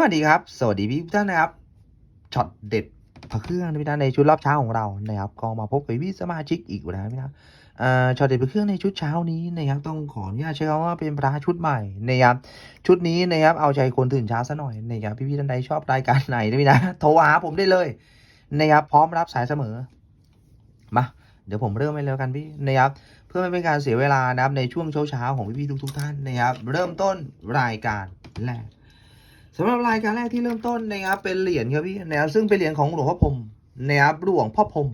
วัสดีครับ สวัสดีพี่ทุกท่านนะครับช็อตเด็ดพระเครื่องนะพี่นะในชุดรอบเช้าของเรานะครับก็มาพบกับพี่สมาชิกอีกแล้วนะพี่นะเอ่อช็อตเด็ดพระเครื่องในชุดเช้านี้นะครับต้องขออนุญาตใช้คำว่าเป็นพระชุดใหม่นะครับชุดนี้นะครับเอาใจคนตื่นเช้าซะหน่อยนะครับพี่พี่ท่านใดชอบรายการไหนนะพี่นะโทรหาผมได้เลยนะครับพร้อมรับสายเสมอมาเดี๋ยวผมเริ่มไปแล้วกันพี่นะครับเพื่อไม่เป็นการเสียเวลานะครับในช่วงเช้าๆของพี่ๆทุกๆท่านนะครับเริ่มต้นรายการแรก สำหรับรายการแรกที่เริ่มต้นนะครับเป็นเหรียญครับพี่นะครับซึ่งเป็นเหรียญของหลวงพ่อพรมนะครับหลวงพ่อพรม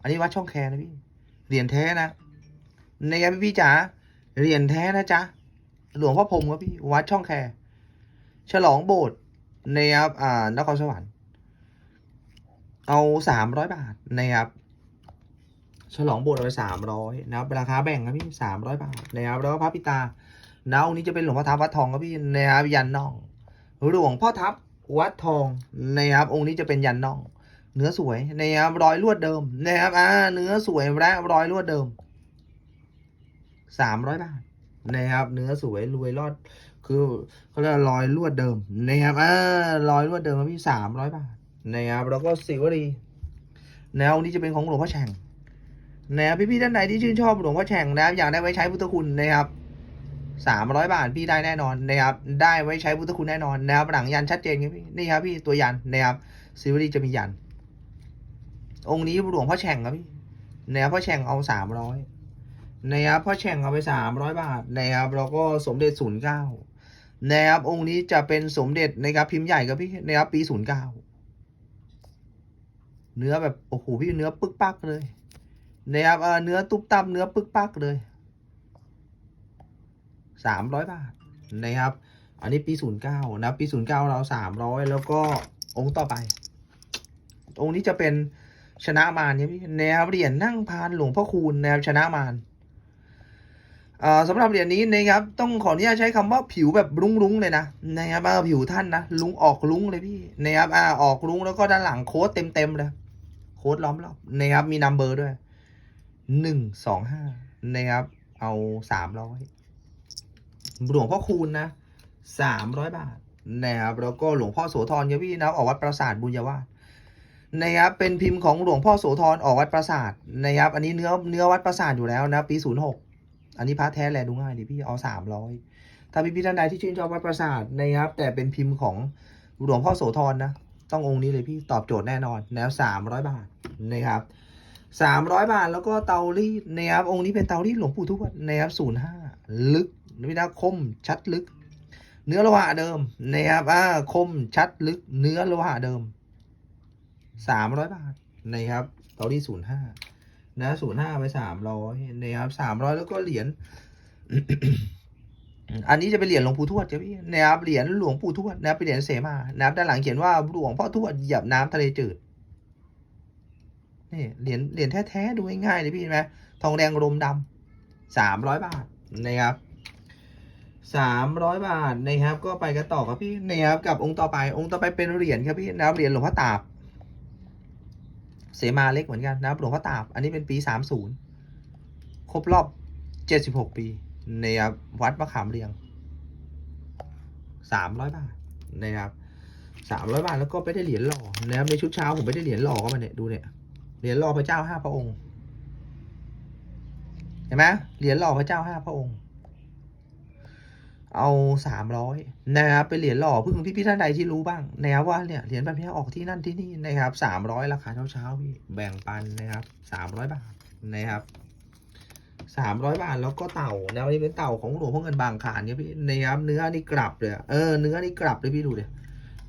อันนี้วัดช่องแคนะพี่เหรียญแท้นะนะครับพี่จ๋าเหรียญแท้นะจ๊ะหลวงพ่อพรมครับพี่วัดช่องแคฉลองโบสถ์นะครับอ่านครสวรรค์เอาสามร้อยบาทนะครับฉลองโบสถ์เอาไปสามร้อยนะครับราคาแบ่งครับพี่สามร้อยบาทนะครับแล้วก็พระพิตา นะองค์นี้จะเป็นหลวงพ่อทับวัดทองครับพี่นะครับยันน่องหลวงพ่อทับวัดทองนะครับองค์นี้จะเป็นยันน่อง เนื้อสวยนะครับรอยลวดเดิมนะครับอ่าเนื้อสวยและรอยลวดเดิมสามร้อยบาทนะครับ เนื้อสวยรวยรอด คือเขาเรียกรอยลวดเดิมนะครับอ่ารอยลวดเดิมครับพี่สามร้อยบาทนะครับแล้วก็สิวลีแนวนี้จะเป็นของหลวงพ่อแฉ่งนะครับพี่ๆท่านไหนที่ชื่นชอบหลวงพ่อแฉ่งนะครับอยากได้ไว้ใช้พุทธคุณนะครับ สามร้อยบาทพี่ได้แน่นอนนะครับได้ไว้ใช้พุทธคุณแน่นอนนะครับหลังยันชัดเจนครับพี่นี่ครับพี่ตัวยันนะครับซิวรีจะมียัน องค์นี้หลวงพ่อแฉ่งครับพี่นะครับพ่อแฉ่งเอาสามร้อยนะครับพ่อแฉ่งเอาไปสามร้อยบาทนะครับแล้วก็สมเด็จศูนย์เก้านะครับองค์นี้จะเป็นสมเด็จนะครับพิมพ์ใหญ่ครับพี่นะครับปีศูนย์เก้าเนื้อแบบโอ้โหพี่เนื้อปึกปักเลยนะครับเออเนื้อตุ๊บตับเนื้อปึกปักเลย สามร้อยบาทนะครับ อันนี้ปีศูนย์เก้านะ ปีศูนย์เก้าเราสามร้อยแล้วก็องค์ต่อไป องค์นี้จะเป็นชนะมารเนี่ยพี่แนวเหรียญนั่งพานหลวงพ่อคูณแนวชนะมารสำหรับเหรียญนี้นะครับต้องขออนุญาตใช้คำว่าผิวแบบรุ้งๆเลยนะนะครับผิวท่านนะลุงออกลุงเลยพี่นะครับอ่าออกลุงแล้วก็ด้านหลังโค้ดเต็มๆเลยโค้ดล้อมรอบนะครับมีนัมเบอร์ด้วยหนึ่งสองห้านะครับเอาสามร้อย หลวงพ่อคูณนะสามร้อยบาทนะครับแล้วก็หลวงพ่อโสธรครับพี่นะออกวัดปราสาทบุญยวาสนะครับเป็นพิมพ์ของหลวงพ่อโสธรออกวัดปราสาทนะครับ อันนี้เนื้อเนื้อวัดปราสาทอยู่แล้วนะ ปีศูนย์หกอันนี้พระแท้แลดูง่ายดิพี่เอาสามร้อยถ้าพี่พี่ท่านใดที่ชื่นชอบวัดปราสาทนะครับ แต่เป็นพิมพ์ของหลวงพ่อโสธรนะ ต้ององค์นี้เลยพี่ตอบโจทย์แน่นอนแล้วสามร้อยบาทนะครับสามร้อยบาทแล้วก็เตารีดนะครับองค์นี้เป็นเตารีดหลวงปู่ทวดนะครับศูนย์ห้าลึก วินาคมชัดลึก เนื้อโลหะเดิมนะครับอ่าคมชัดลึก เนื้อโลหะเดิมสามร้อยบาทนะครับตอรี่ศูนย์ห้านะศูนย์ห้าไปสามร้อยนะครับสามร้อยแล้วก็เหรียญอันนี้จะเป็นเหรียญหลวงปู่ทวดจ้ะพี่นะครับเหรียญหลวงปู่ทวดนะครับเป็นเหรียญเสมานะครับด้านหลังเขียนว่าหลวงพ่อทวดหยียบน้ำทะเลจืดนี่เหรียญเหรียญแท้ๆดูง่ายๆเลยพี่เห็นไหมทองแดงรมดำสามร้อยบาทนะครับ สามร้อยบาทนะครับ ก็ไปกันต่อครับพี่นะครับกับองค์ต่อไปองค์ต่อไปเป็นเหรียญครับพี่นะครับเหรียญหลวงพ่อตาบ เสมาเล็กเหมือนกันนะครับหลวงพ่อตาบ อันนี้เป็นปีสามศูนย์ครบรอบเจ็ดสิบหกปีนะครับวัดมะขามเรียงสามร้อยบาทนะครับสามร้อยบาทแล้วก็ไปได้เหรียญหล่อนะครับในชุดเช้าผมไปได้เหรียญหล่อเข้ามาเนี่ยดูเนี่ยเหรียญหล่อพระเจ้าห้าพระองค์เห็นไหมเหรียญหล่อพระเจ้าห้าพระองค์ เอาสามร้อยนะครับเป็นเหรียญหล่อเพิ่งพี่พี่ท่านใดที่รู้บ้างนะครับว่าเนี่ยเหรียญแบบนี้ออกที่นั่นที่นี่นะครับสามร้อยราคาเช้าเช้าๆพี่แบ่งปันนะครับสามร้อยบาทนะครับสามร้อยบาทแล้วก็เต่านะวันนี้เป็นเต่าของหลวงพ่อเงินบางขานเนี่ยพี่นะครับเนื้อนี่กลับเลยเออเนื้อนี่กลับเลยพี่ดูเดี๋ย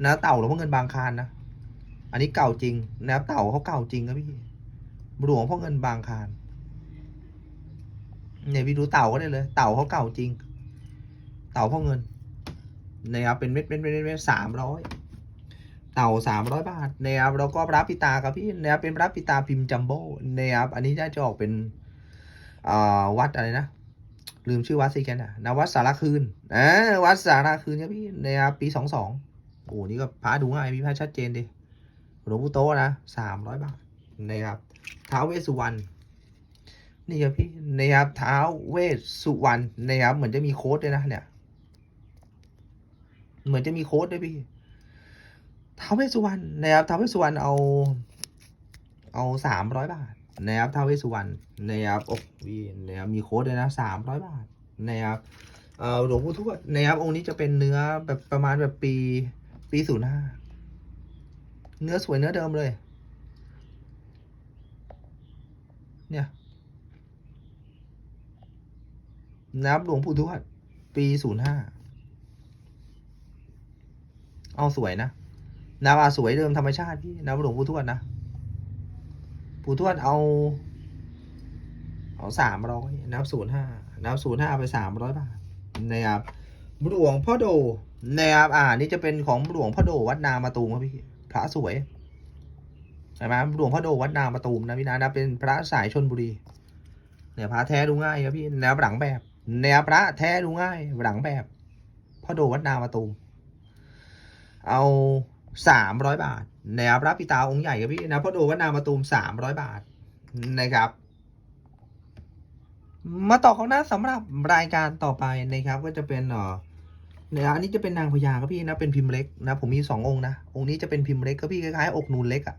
นะเต่าหลวงพ่อเงินบางคานนะอันนี้เก่าจริงนะครับเต่าเขาเก่าจริงครับพี่หลวงพ่อเงินบางคานเนี่ยพี่ดูเต่าก็ได้เลย เต่าเขาเก่าจริง เต่าพ่อเงินนะครับเป็นเม็ดเม็ดเม็ดเม็ดเม็ดสามร้อยเต่าสามร้อยบาทนะครับแล้วก็พระปิตาครับพี่นะครับเป็นพระปิตาพิมพ์จัมโบ้นะครับอันนี้น่าจะออกเป็นอ่าวัดอะไรนะ ลืมชื่อวัดสิแกนะนะวัดสารคืนอ่าวัดสารคืนครับพี่นะครับปีสองสองโอ้นี่ก็พระดูง่ายพี่พระชัดเจนดิหลวงปู่โตนะสามร้อยบาทนะครับท้าวเวสสุวรรณนี่ครับพี่นะครับเท้าวเวสสุวรรณนะครับเหมือนจะมีโค้ดด้วยนะเนี่ย เหมือนจะมีโค้ดด้วยพี่ท้าวเวสุวรรณนะครับท้าวเวสุวรรณเอาเอาสามร้อยบาทนะครับท้าวเวสสุวรรณนะครับโอ้ยนะครับมีโค้ดเลยนะสามร้อยบาทนะครับเอ่อหลวงปู่ทวดนะครับองค์นี้จะเป็นเนื้อแบบประมาณแบบปีปีศูนย์ห้าเนื้อสวยเนื้อเดิมเลย เนี่ยนะครับหลวงปู่ทวดปีศูนย์ห้า เอาสวยนะนะครับอะสวยเดิมธรรมชาติพี่นะครับหลวงปู่ทวดนะปู่ทวดเอา เอาสามร้อยนับศูนย์ห้านับศูนย์ห้าไปสามร้อยบาทนะครับหลวงพ่อโดนะครับอ่า นี่จะเป็นของหลวงพ่อโดวัดนามาตูมครับพี่ พระสวยใช่ไหมหลวงพ่อโดวัดนามาตูมนะพี่นะนะเป็นพระสายชนบุรีเนี่ยพระแท้ดูง่ายครับพี่แนวหลังแบบแนวพระแท้ดูง่ายหลังแบบพ่อโดวัดนามาตูม เอาสามร้อยบาทนะครับพระปิตาองค์ใหญ่ครับพี่นะพ่อโดวัดนามาตูมสามร้อยบาทนะครับ มาต่อของหน้าสำหรับรายการต่อไปนะครับ ก็จะเป็นเอ่อเนี่ยอันนี้จะเป็นนางพญาครับพี่นะเป็นพิมพ์เล็กนะผมมีสององค์นะองค์นี้จะเป็นพิมพ์เล็กครับพี่คล้ายๆอกนูนเล็กอะ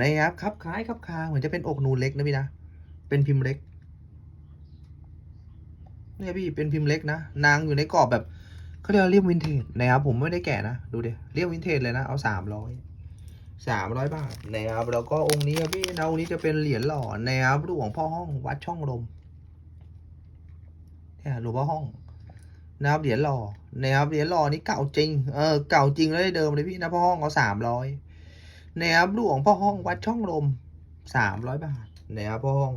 นะครับครับคล้ายครับคาเหมือนจะเป็นอกนูนเล็กนะพี่นะเป็นพิมพ์เล็กเนี่ยพี่เป็นพิมพ์เล็กนะนางอยู่ในกรอบแบบ เขาเรียกว่าเรียบวินเทจนะครับผมไม่ได้แกะนะ ดูดิเรียบวินเทจเลยนะ เอาสามร้อยสามร้อยบาทนะครับแล้วก็องค์นี้ครับพี่นะองค์นี้จะเป็นเหรียญหล่อนะครับหลวงพ่อห้องวัดช่องลมเนี่ยหลวงพ่อห้องนะครับเหรียญหล่อนะครับเหรียญหล่อนี่เก่าจริงเออเก่าจริงแล้วได้เดิมเลยพี่นะพ่อห้องเอาสามร้อยนะครับหลวงพ่อห้องวัดช่องลมสามร้อยบาทนะครับพ่อห้อง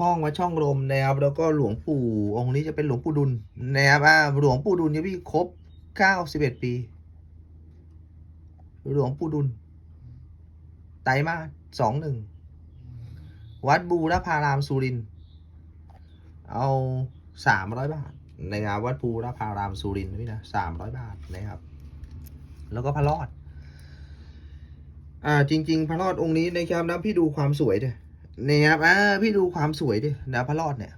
ห้องวัดช่องลมนะครับแล้วก็หลวงปู่องค์นี้จะเป็นหลวงปู่ดุลนะครับอ่าหลวงปู่ดุลเนี่ยพี่ครบเก้าสิบเอ็ดปี หลวงปู่ดุลไตรมาสองหนึ่งวัดบูรพารามสุรินเอาสามร้อยบาทนะครับวัดภูรพารามสุรินนะพี่นะสามร้อยบาทนะครับ แล้วก็พระรอด อ่าจริง ๆ พระรอดองค์นี้นะครับนะพี่ดูความสวยดิ นะครับอ่าพี่ดูความสวยดินะพระรอดเนี่ย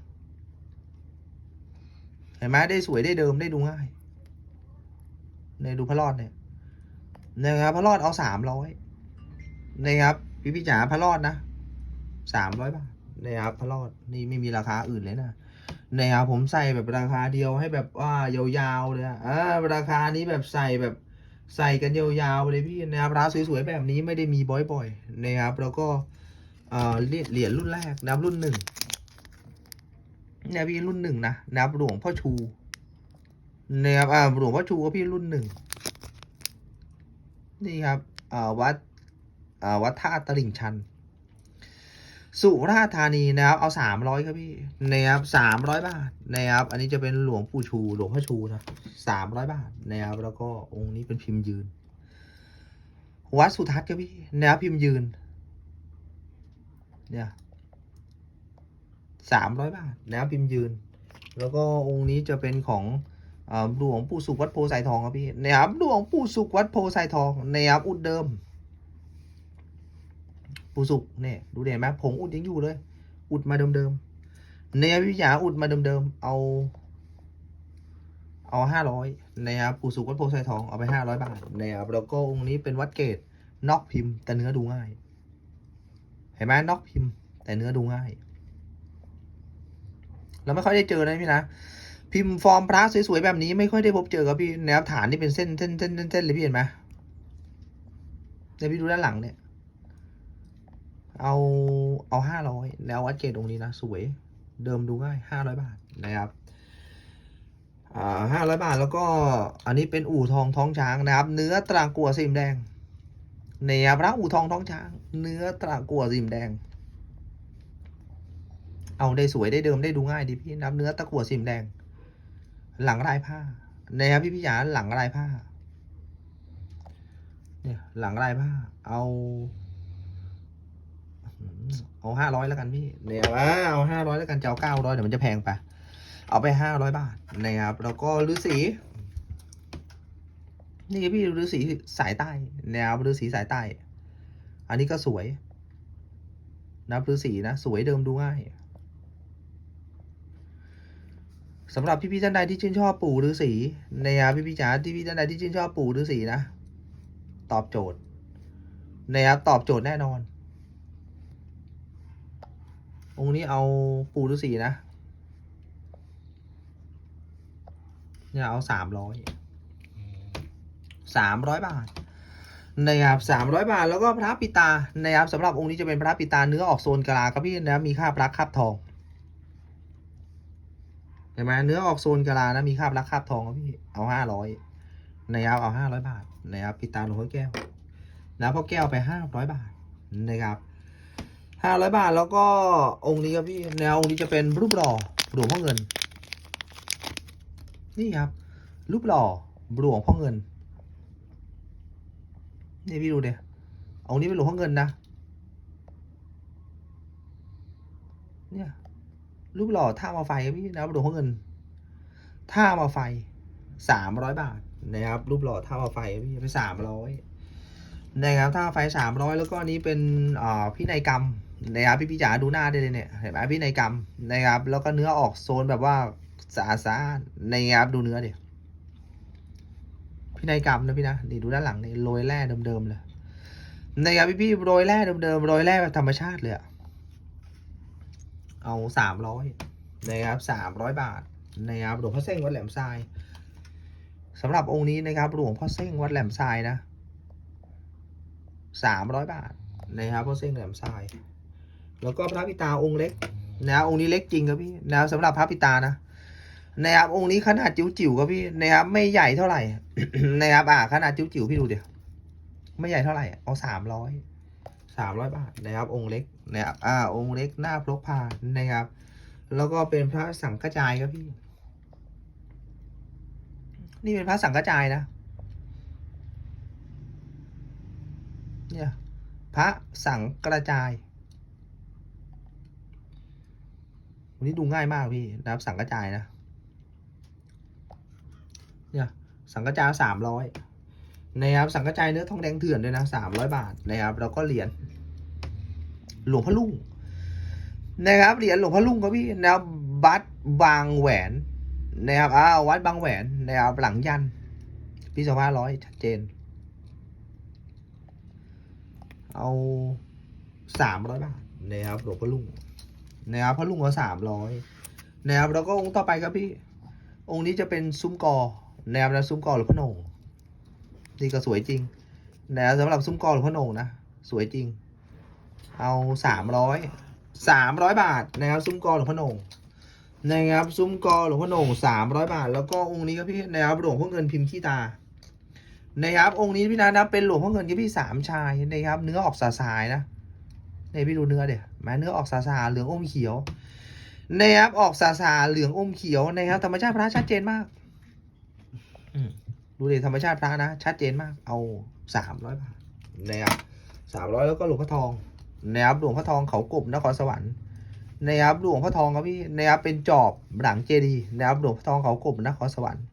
เห็นไหมได้สวยได้เดิมได้ดูง่ายในดูพระรอดเนี่ยนะครับพระรอดเอาสามร้อยนะครับพี่พี่จ๋าพระรอดนะสามร้อยบาทนะครับพระรอดนี่ไม่มีราคาอื่นเลยนะนะครับผมใส่แบบราคาเดียวให้แบบว่ายาวๆเลยอะอ่าราคานี้แบบใส่แบบใส่กันยาวๆเลยพี่นะครับร้านสวยๆแบบนี้ไม่ได้มีบ่อยๆนะครับแล้วก็ เหรียญรุ่นแรกนะครับรุ่นหนึ่งเนี่ยพี่รุ่นหนึ่งนะนะครับหลวงพ่อชูนะครับอ่าหลวงพ่อชูก็พี่รุ่นหนึ่งนี่ครับอ่าวัดอ่าวัดท่าตลิ่งชัน สุราษฎร์ธานีนะครับ เอาสามร้อยครับพี่นะครับสามร้อยบาทนะครับ อันนี้จะเป็นหลวงปู่ชู หลวงพ่อชูนะสามร้อยบาทนะครับ แล้วก็องค์นี้เป็นพิมพ์ยืน วัดสุทัศน์ครับพี่นะครับพิมพ์ยืน เนี่ยสามร้อยบาทนะครับพิมพ์ยืน แล้วก็องค์นี้จะเป็นของหลวงปู่สุขวัดโพไซทองครับพี่นะครับหลวงปู่สุขวัดโพไซทองนะครับอุดเดิมปูสุกเนี่ยดูเด่นไหมผงอุดยังอยู่เลย อุดมาเดิมๆเนี่ยวิทยาอุดมาเดิมๆเอา เอาห้าร้อยนะครับปูสุกวัดโพไซทองเอาไปห้าร้อยบาทนะครับแล้วก็องค์นี้เป็นวัดเกตนอกพิมพ์แต่เนื้อดูง่าย เห็นไหมนอกพิมพ์ แต่เนื้อดูง่าย เราไม่ค่อยได้เจอนะพี่นะ พิมพ์ฟอร์มพระสวยๆแบบนี้ไม่ค่อยได้พบเจอครับพี่แนวฐานนี่เป็นเส้นเส้นเส้นเส้นเส้นเลยพี่เห็นไหมเดี๋ยวพี่ดูด้านหลังเนี่ย เอาเอาห้าร้อยแล้ววัดเกตองนี้นะสวย เดิมดูง่ายห้าร้อยบาทนะครับห้าร้อยบาทแล้วก็อันนี้เป็นอู่ทองท้องช้างนะครับ เนื้อตรากัวสีมแดง เนี่ยพระอูทองท้องช้าง เนื้อตรากัวสีมแดง เอาได้สวยได้เดิมได้ดูง่ายดีพี่นับเนื้อตะกั่วสีมแดง หลังลายผ้านะครับพี่พี่หยาหลังลายผ้า เนี่ย หลังลายผ้า เอาเอาห้าร้อยแล้วกันพี่เนี่ยว่าเอาห้าร้อยแล้วกันจะเอาเก้าร้อยเดี๋ยวมันจะแพงไป เอาไปห้าร้อยบาทนะครับแล้วก็ฤาษี นี่พี่ฤาษีสายใต้แนวฤาษีสายใต้ อันนี้ก็สวยนะฤาษีนะ สวยเดิมดูง่ายสำหรับพี่ๆท่านใดที่ชื่นชอบปู่ฤาษีนะครับพี่ๆจ๋าที่พี่ท่านใดที่ชื่นชอบปู่ฤาษีนะ ตอบโจทย์นะครับตอบโจทย์แน่นอน องค์นี้เอาปู่ฤาษีนะเนี่ยเอาสามร้อย สามร้อยบาทนะครับสามร้อยบาท แล้วก็พระปิตานะครับสำหรับองค์นี้จะเป็นพระปิตาเนื้อออกโซนกลาครับพี่นะมีค่าพระคาบทองเห็นไหมเนื้อออกโซนกะลานะมีคราบรักคราบทองครับพี่เอาห้าร้อยนะครับเอาห้าร้อยบาทนะครับปิตาหลวงพ่อแก้วนะพ่อแก้วไปห้าร้อยบาทนะครับห้าร้อยบาทแล้วก็องค์นี้ครับพี่แนวองค์นี้จะเป็นรูปหล่อหลวงพ่อเงิน นี่ครับ รูปหล่อหลวงพ่อเงิน นี่พี่ดูเดี๋ยองนี้เป็นหลวงเงินนะเนี่ยรูปหล่อท่ามาไฟพี่นะครับหลวงเงินท่ามาไฟสามร้อยบาทนะครับ รูปหล่อท่ามาไฟพี่ไปสามร้อยนะครับท่ามาไฟสามร้อยแล้วก็อันนี้เป็นอ่าพินัยกรรมนะครับพี่พี่จ๋าดูหน้าได้เลยเนี่ยเห็นไหมพินัยกรรมนะครับ แล้วก็เนื้อออกโซนแบบว่าสะอาดสะอาดนะครับดูเนื้อเดี๋ยว พินัยกรรมนะพี่นะนี่ดูด้านหลังนี่โรยแร่เดิมๆเลยนะครับพี่พี่ๆโรยแร่เดิมๆโรยแร่แบบธรรมชาติเลยอะเอาสามร้อยนะครับสามร้อยบาทนะครับหลวงพ่อเส้งวัดแหลมทรายสำหรับองค์นี้นะครับหลวงพ่อเส้งวัดแหลมทรายนะสามร้อยบาทนะครับพ่อเส้งแหลมทราย แล้วก็พระพิตาองค์เล็กนะองค์นี้เล็กจริงครับพี่นะสำหรับพระพิตานะ นะครับองค์นี้ขนาดจิ๋วๆครับพี่นะครับไม่ใหญ่เท่าไหร่นะครับอ่าขนาดจิ๋วๆพี่ดูเดี๋ยวไม่ใหญ่เท่าไหร่เอาสามร้อยสามร้อยบาทนะครับ องค์เล็กนะครับอ่า องค์เล็กหน้าพกพานะครับ แล้วก็เป็นพระสังฆจายครับพี่ นี่เป็นพระสังฆจายนะ เนี่ยพระสังกระจายวันนี้ดูง่ายมากพี่นะครับ สังกระจายนะ เนี่ย สังกะจายสามร้อยนะครับ สังกะจายเนื้อทองแดงเถื่อนด้วยนะสามร้อยบาทนะครับ แล้วก็เหรียญหลวงพ่อลุงนะครับ เหรียญหลวงพ่อลุงครับพี่นะครับวัดบางแหวนนะครับอ้าววัดบางแหวนนะครับหลังยันปีสองพันร้อยชัดเจน เอาสามร้อยบาทนะครับหลวงพ่อลุงนะครับพ่อลุงเอาสามร้อยนะครับแล้วก็องค์ต่อไปครับพี่ องค์นี้จะเป็นซุ้มกอ แนะครับนะซุ้มกอหลวงพ่อโหนงนี่ก็สวยจริง แนะครับสำหรับซุ้มกอหลวงพ่อโหนงนะสวยจริง เอาสามร้อยสามร้อยบาทนะครับซุ้มกอหลวงพ่อโหนงนะครับซุ้มกอหลวงพ่อโหนงสามร้อยบาท แล้วก็องค์นี้ก็พี่นะครับหลวงพ่อเงินพิมพ์ขี้ตานะครับองค์นี้พี่นะนะเป็นหลวงพ่อเงินที่พี่สามชายนะครับเนื้อออกสาสายนะนี่พี่ดูเนื้อเดี๋ยวแม้เนื้อออกสาสาเหลืองอมเขียวนะครับออกสาสาเหลืองอมเขียวนะครับธรรมชาติพระชัดเจนมาก ดูดิธรรมชาติพระนะ ชัดเจนมาก เอาสามร้อยบาทนะครับสามร้อยแล้วก็หลวงพ่อทองนะครับหลวงพ่อทองเขากบนครสวรรค์นะครับหลวงพ่อทองครับพี่นะครับเป็นจอบหลังเจดีย์นะครับหลวงพ่อทองเขากบนครสวรรค์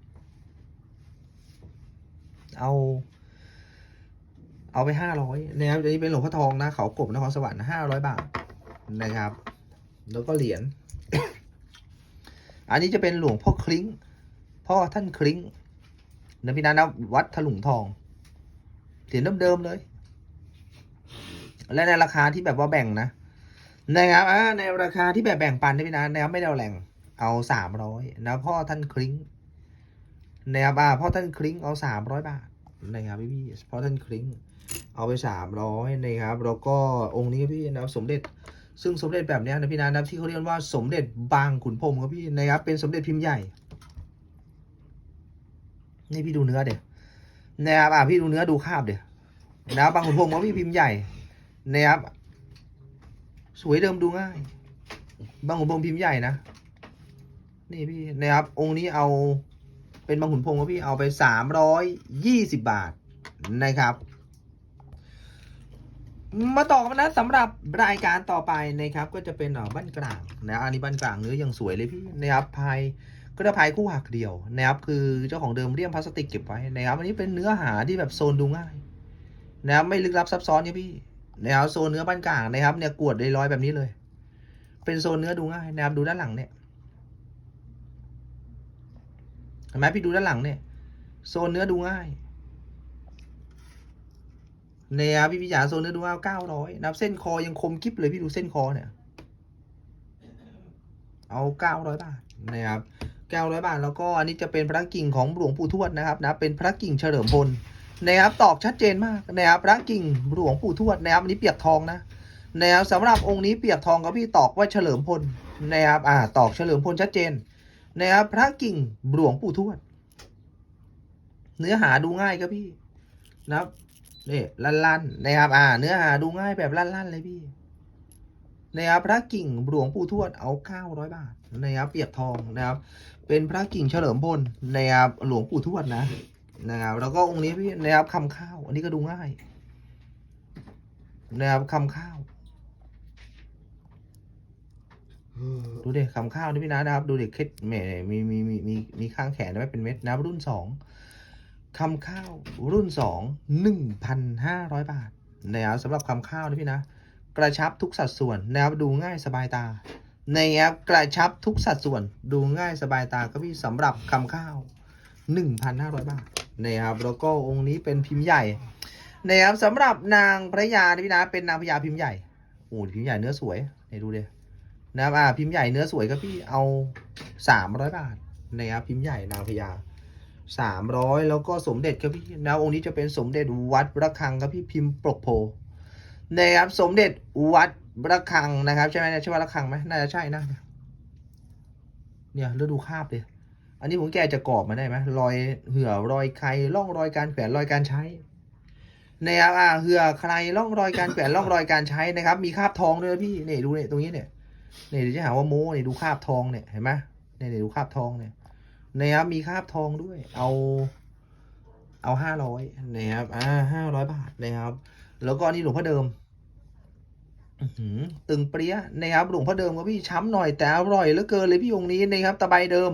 เอา เอาไปห้าร้อยนะครับอันนี้เป็นหลวงพ่อทองนะ เขากบนครสวรรค์ห้าร้อยบาทนะครับ แล้วก็เหรียญอันนี้จะเป็นหลวงพ่อคลิ้งพ่อท่านคลิ้ง นะพี่นะนะวัดถลุงทองเหรียญเดิมๆเลย และในราคาที่แบบว่าแบ่งนะนะครับในราคาที่แบบแบ่งปันได้พี่นะนะครับไม่ได้เอาแหล่งเอาสามร้อยนะพ่อท่านคลิ้งนะครับอ่าพ่อท่านคลิ้งเอาสามร้อยบาทนะครับพี่พี่พ่อท่านคลิ้งเอาไปสามร้อยนะครับแล้วก็องค์นี้พี่นะครับสมเด็จซึ่งสมเด็จแบบนี้นะพี่นะนะที่เขาเรียกว่าสมเด็จบางขุนพรมครับพี่นะครับเป็นสมเด็จพิมพ์ใหญ่ นี่พี่ดูเนื้อเดี๋ยวนะครับอ่าพี่ดูเนื้อดูคาบเดี๋ยวนะครับบางขุนพรหมครับพี่พิมพ์ใหญ่นะครับสวยเดิมดูง่าย บางขุนพรหมพิมพ์ใหญ่นะนี่พี่นะครับองค์นี้เอาเป็นบางขุนพรหมครับพี่เอาไปสามร้อยยี่สิบบาทนะครับมาต่อกันนะสำหรับรายการต่อไปนะครับ ก็จะเป็นเอ่อบ้านกลางนะอันนี้บ้านกลางเนื้อยังสวยเลยพี่นะครับพาย ก็จะพายคู่หักเดียวนะครับคือเจ้าของเดิมเรียมพลาสติกเก็บไว้นะครับอันนี้เป็นเนื้อหาที่แบบโซนดูง่ายนะครับไม่ลึกลับซับซ้อนเนี่ยพี่นะครับโซนเนื้อบ้านกลางนะครับเนี่ยกวดเลยร้อยแบบนี้เลย เป็นโซนเนื้อดูง่ายนะครับดูด้านหลังเนี่ยเห็นไหมพี่ดูด้านหลังเนี่ยโซนเนื้อดูง่ายเนี่ยครับพี่พิจารโซนเนื้อดูง่ายเก้าร้อยนับเส้นคอยังคมกริบเลยพี่ดูเส้นคอเนี่ยเอาเก้าร้อยบาทนะครับ เก้าร้อยบาท แล้วก็อันนี้จะเป็นพระกิ่งของหลวงปู่ทวดนะครับนะเป็นพระกิ่งเฉลิมพลนะครับตอกชัดเจนมากนะครับพระกิ่งหลวงปู่ทวดนะครับอันนี้เปียกทองนะนะครับสำหรับองค์นี้เปียกทองครับพี่ตอกว่าเฉลิมพลนะครับอ่าตอกเฉลิมพลชัดเจนนะครับพระกิ่งหลวงปู่ทวด เนื้อหาดูง่ายครับพี่นะครับนี่ลั่นๆนะครับอ่า เนื้อหาดูง่ายแบบลั่นๆเลยพี่ นะครับพระกิ่งหลวงปู่ทวดเอาเก้าร้อยบาทนะครับเปียกทองนะครับ เป็นพระกิ่งเฉลิมพลนะครับหลวงปู่ทวดนะนะครับแล้วก็องค์นี้พี่นะครับคำข้าว อันนี้ก็ดูง่ายนะครับคำข้าวดูเด็กคำข้าวนี่พี่นะนะครับ ดูเด็กเคล็ดแหมมีมีมีมีมีข้างแขนไว้เป็นเม็ดนะรุ่นสองคำข้าวรุ่นสองหนึ่งพันห้าร้อยบาทนะครับสำหรับคำข้าวนะพี่นะ กระชับทุกสัดส่วนนะครับดูง่ายสบายตาในแอปกระชับทุกสัดส่วนดูง่ายสบายตาก็พี่สำหรับคำข้าว 1,500 บาทนะครับแล้วก็องค์นี้เป็นพิมพ์ใหญ่นะครับสำหรับนางพระยาพี่นะเป็นนางพระยาพิมพ์ใหญ่โอ้พิมพ์ใหญ่เนื้อสวยนี่ดูดินะครับอ่าพิมพ์ใหญ่เนื้อสวยก็พี่เอา300 บาทนะครับพิมพ์ใหญ่นางพญา300 แล้วก็สมเด็จครับพี่นะองค์นี้จะเป็นสมเด็จวัดระฆังครับพี่พิมพ์ปลกโพ นะครับสมเด็จวัดระฆังนะครับ ใช่ไหมใช่ว่าระฆังไหมน่าจะใช่นะเนี่ยแล้วดูคาบเลยอันนี้ผมแกจะกรอบมาได้ไหมรอยเหือรอยใครร่องรอยการแขวนรอยการใช้นะครับอ่าเหือใครร่องรอยการแขวนร่องรอยการใช้นะครับ มีคาบทองด้วยพี่เนี่ยดูเนี่ยตรงนี้เนี่ยเนี่เดี๋ยวจะหาว่าโม้นี่ยดูคาบทองเนี่ยเห็นไหมเนี่นี่ดูคาบทองเนี่ยนะครับมีคาบทองด้วย เอา เอาห้าร้อยนะครับอ่าห้าร้อยบาทนะครับ แล้วก็นี่หลวงพ่อเดิม ตึงเปรี้ยนะครับหลวงพ่อเดิมก็พี่ช้ำหน่อยแต่อร่อยเหลือเกินเลยพี่องค์นี้นะครับตะไบเดิม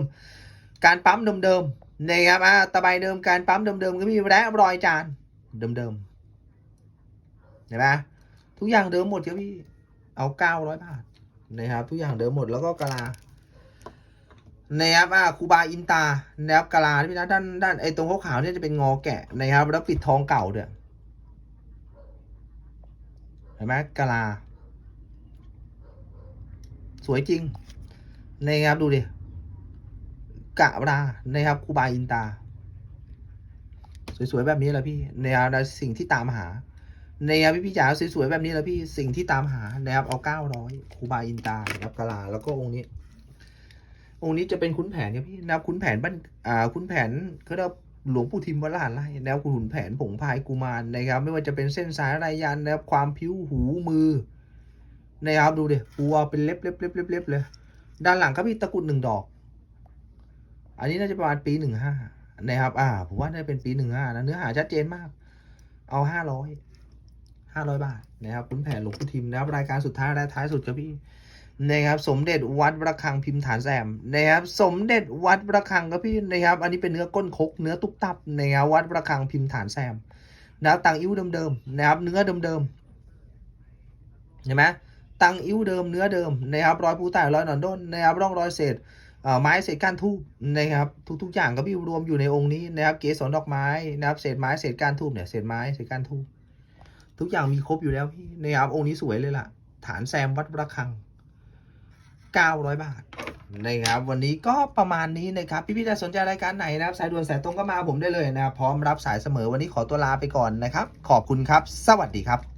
การปั๊มเดิมๆนะครับอ่าตะไบเดิมการปั๊มเดิมๆก็พี่และรอยจานเดิมๆเห็นไหมทุกอย่างเดิมหมดครับพี่เอาเก้าร้อยบาทนะครับทุกอย่างเดิมหมดแล้วก็กะลานะครับอ่าคูบาอินตานะครับกะลาที่พี่นะด้านด้านไอ้ตรงขาวๆเนี่ยจะเป็นงอแกะนะครับแล้วปิดทองเก่าเด้อเห็นไหมกะลา สวยจริงนะครับดูดิกะรานะครับคูบาอินตา สวยๆแบบนี้แหละพี่นะครับสิ่งที่ตามหานะครับพี่พี่จ๋าสวยๆแบบนี้แหละพี่สิ่งที่ตามหานะครับเอาเก้าร้อยคูบาอินตาครับกะลาแล้วก็องค์นี้ องค์นี้จะเป็นขุนแผนครับพี่นะครับขุนแผนบ้านอ่าขุนแผนเขาเรียกว่าหลวงปู่ทิมวัดลารไร่นะครับขุนแผนผงพายกุมารนะครับ ไม่ว่าจะเป็นเส้นสายไรยันนะครับความผิวหูมือ นะครับดูดิปัวเป็นเล็บเล็บเล็บเล็บเล็บเลย ด้านหลังก็มีตะกุดหนึ่งดอก อันนี้น่าจะประมาณปีหนึ่งห้านะครับ อ่า ผมว่าน่าจะเป็นปีหนึ่งห้านะ เนื้อหาชัดเจนมาก เอาห้าร้อยห้าร้อยบาทนะครับคุณแผนหลวงปู่ทิมนะครับ รายการสุดท้ายและท้ายสุดครับพี่นะครับสมเด็จวัดระฆังพิมพ์ฐานแซมนะครับสมเด็จวัดระฆังครับพี่นะครับ อันนี้เป็นเนื้อก้นคกเนื้อตุ๊บตับนะครับวัดระฆังพิมพ์ฐานแซมนะครับต่างอิ้วเดิมๆนะครับเนื้อเดิมๆเห็นไหม ตังอิ้วเดิมเนื้อเดิมนะครับรอยปูแต่รอยหนอนด้นนะครับร่องรอยเศษไม้เศษก้านทูบนะครับทุกๆอย่างก็พี่รวมอยู่ในองค์นี้นะครับเกสรดอกไม้นะครับเศษไม้เศษก้านทูบเนี่ยเศษไม้เศษก้านทูบทุกอย่างมีครบอยู่แล้วพี่นะครับองค์นี้สวยเลยล่ะ ฐานแซมวัดระฆัง 900 บาทนะครับวันนี้ก็ประมาณนี้นะครับพี่ๆถ้าสนใจรายการไหนนะครับ สายด่วนสายตรงก็มาผมได้เลยนะครับพร้อมรับสายเสมอวันนี้ขอตัวลาไปก่อนนะครับ ขอบคุณครับ สวัสดีครับ